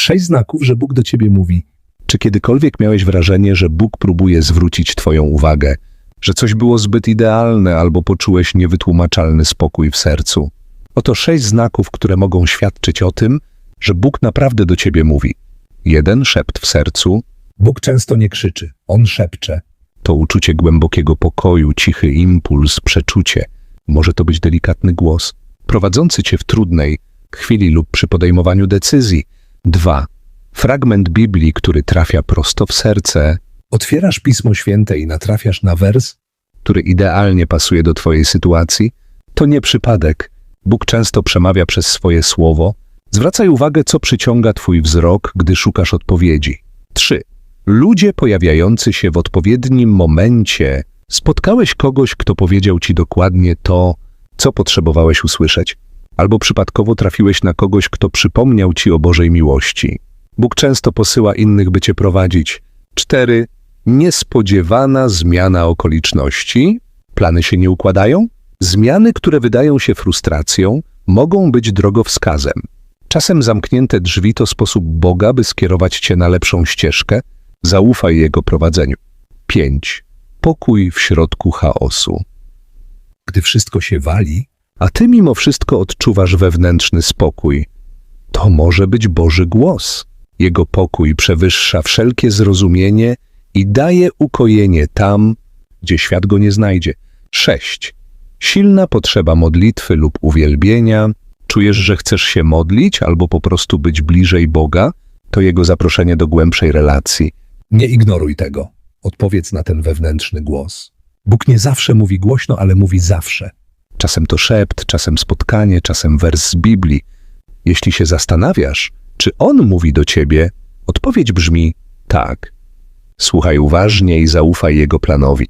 Sześć znaków, że Bóg do ciebie mówi. Czy kiedykolwiek miałeś wrażenie, że Bóg próbuje zwrócić Twoją uwagę, że coś było zbyt idealne albo poczułeś niewytłumaczalny spokój w sercu? Oto sześć znaków, które mogą świadczyć o tym, że Bóg naprawdę do Ciebie mówi. Jeden szept w sercu Bóg często nie krzyczy, On szepcze. to uczucie głębokiego pokoju, cichy impuls, przeczucie. Może to być delikatny głos, prowadzący Cię w trudnej chwili lub przy podejmowaniu decyzji. Dwa. Fragment Biblii, który trafia prosto w serce, Otwierasz Pismo Święte i natrafiasz na wers, który idealnie pasuje do Twojej sytuacji, to nie przypadek. Bóg często przemawia przez swoje słowo. Zwracaj uwagę, co przyciąga Twój wzrok, gdy szukasz odpowiedzi. 3. Ludzie pojawiający się w odpowiednim momencie. Spotkałeś kogoś, kto powiedział Ci dokładnie to, co potrzebowałeś usłyszeć, albo przypadkowo trafiłeś na kogoś, kto przypomniał Ci o Bożej miłości. Bóg często posyła innych, by Cię prowadzić. 4. Niespodziewana zmiana okoliczności. Plany się nie układają? Zmiany, które wydają się frustracją, mogą być drogowskazem. Czasem zamknięte drzwi to sposób Boga, by skierować cię na lepszą ścieżkę. Zaufaj Jego prowadzeniu. 5. Pokój w środku chaosu. gdy wszystko się wali, A ty mimo wszystko odczuwasz wewnętrzny spokój. To może być Boży głos. Jego pokój przewyższa wszelkie zrozumienie i daje ukojenie tam, gdzie świat go nie znajdzie. 6. Silna potrzeba modlitwy lub uwielbienia. Czujesz, że chcesz się modlić albo po prostu być bliżej Boga? To jego zaproszenie do głębszej relacji. nie ignoruj tego. Odpowiedz na ten wewnętrzny głos. Bóg nie zawsze mówi głośno, ale mówi zawsze. Czasem to szept, czasem spotkanie, czasem wers z Biblii. Jeśli się zastanawiasz, czy on mówi do ciebie, odpowiedź brzmi tak. Słuchaj uważnie i zaufaj jego planowi.